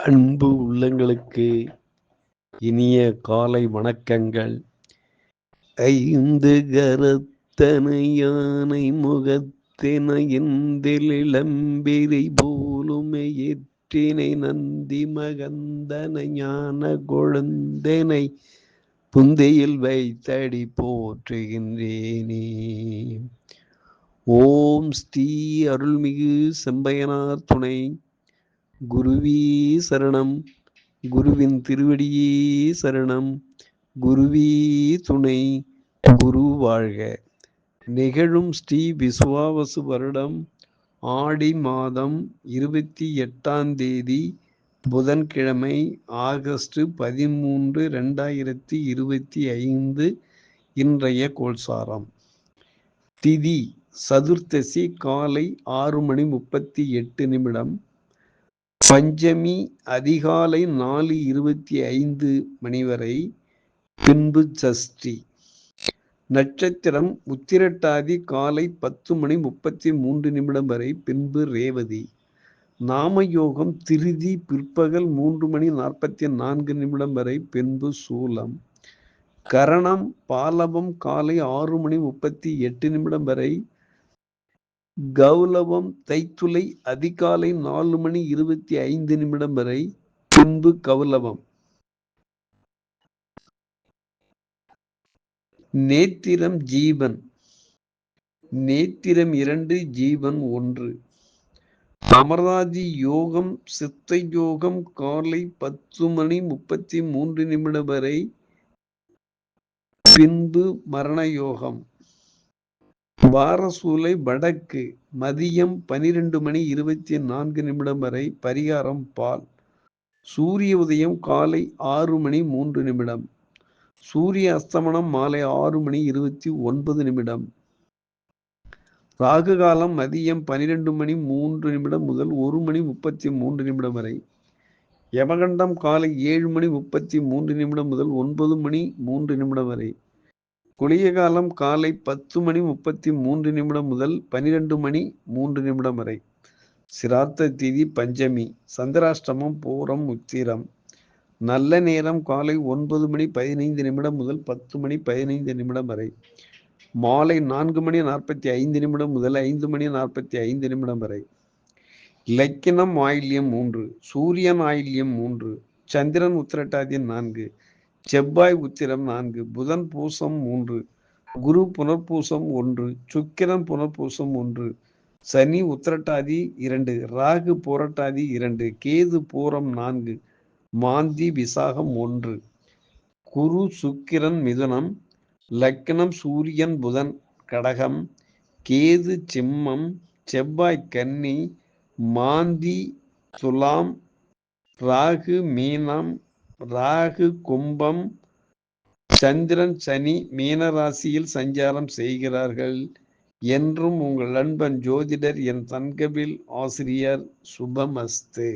அன்பு உள்ளங்களுக்கு இனிய காலை வணக்கங்கள். ஐந்து கரத்தனை யானை முகத்தின இந்திலிளம்பிரை போலுமை ஏற்றினை நந்தி மகந்தனை ஞான கொழுந்தனை புந்தையில் வைத்தடி போற்றுகின்றேனே. ஓம் ஸ்ரீ அருள்மிகு செம்பையனார் துணை குருவீ சரணம். குருவின் திருவடியே சரணம். குருவே துணை. குரு வாழ்க. நிகழும் ஸ்ரீ விசுவாவசு வருடம் ஆடி மாதம் இருபத்தி எட்டாம் தேதி புதன்கிழமை ஆகஸ்ட் பதிமூன்று ரெண்டாயிரத்தி இருபத்தி ஐந்து இன்றைய கோல்சாரம் திதி சதுர்த்தசி காலை ஆறு மணி முப்பத்தி எட்டு நிமிடம். பஞ்சமி அதிகாலை நாலு இருபத்தி ஐந்து மணி வரை பின்பு சஷ்டி. நட்சத்திரம் உத்திரட்டாதி காலை பத்து மணி முப்பத்தி மூன்று நிமிடம் வரை பின்பு ரேவதி. நாமயோகம் திருதி பிற்பகல் மூன்று மணி நாற்பத்தி நான்கு நிமிடம் வரை பின்பு சூலம். கரணம் பாலவம் காலை ஆறு மணி முப்பத்தி எட்டு நிமிடம் வரை கௌலவம் தைத்துலை அதிகாலை நாலு மணி இருபத்தி ஐந்து நிமிடம் வரை பின்பு கௌலவம் நேத்திரம் ஜீவன். நேத்திரம் இரண்டு ஜீவன் ஒன்று. அமராதி யோகம் சித்த யோகம் காலை பத்து மணி முப்பத்தி மூன்று நிமிடம் வரை பின்பு மரண யோகம் வாரசூலை வடக்கு மதியம் பனிரெண்டு மணி இருபத்தி நான்கு நிமிடம் வரை பரிகாரம் பால். சூரிய உதயம் காலை ஆறு மணி மூன்று நிமிடம். சூரிய அஸ்தமனம் மாலை ஆறு மணி இருபத்தி ஒன்பது நிமிடம். ராகு காலம் மதியம் பனிரெண்டு மணி மூன்று நிமிடம் முதல் ஒரு மணி முப்பத்தி மூன்று நிமிடம் வரை. யமகண்டம் காலை ஏழு மணி முப்பத்தி மூன்று நிமிடம் முதல் ஒன்பது மணி மூன்று நிமிடம் வரை. குளிய காலம் காலை பத்து மணி முப்பத்தி மூன்று நிமிடம் முதல் பனிரெண்டு மணி மூன்று நிமிடம் வரை. சிராத்த திதி பஞ்சமி. சந்திராஷ்டமம் பூரம் உத்திரம். நல்ல நேரம் காலை ஒன்பது மணி பதினைந்து நிமிடம் முதல் பத்து மணி பதினைந்து நிமிடம் வரை. மாலை நான்கு மணி நாற்பத்தி ஐந்து நிமிடம் முதல் ஐந்து மணி நாற்பத்தி ஐந்து நிமிடம் வரை. லக்கினம் ஆயில்யம் மூன்று சூரியன் ஆயில்யம் மூன்று சந்திரன் உத்திரட்டாதி நான்கு செவ்வாய் உத்திரம் நான்கு புதன் பூசம் மூன்று குரு புனர்பூசம் ஒன்று சுக்கிரன் புனர்பூசம் ஒன்று சனி உத்திரட்டாதி இரண்டு ராகு போரட்டாதி இரண்டு கேது பூரம் நான்கு மாந்தி விசாகம் ஒன்று. குரு சுக்கிரன் மிதுனம் லக்னம் சூரியன் புதன் கடகம் கேது சிம்மம் செவ்வாய் கன்னி மாந்தி துலாம் ராகு மீனம் ராகு கும்பம் சந்திரன் சனி மீனராசியில் சஞ்சாரம் செய்கிறார்கள் என்றும் உங்கள் நண்பன் ஜோதிடர் என் தன்கபில் ஆசிரியர் சுபமஸ்து.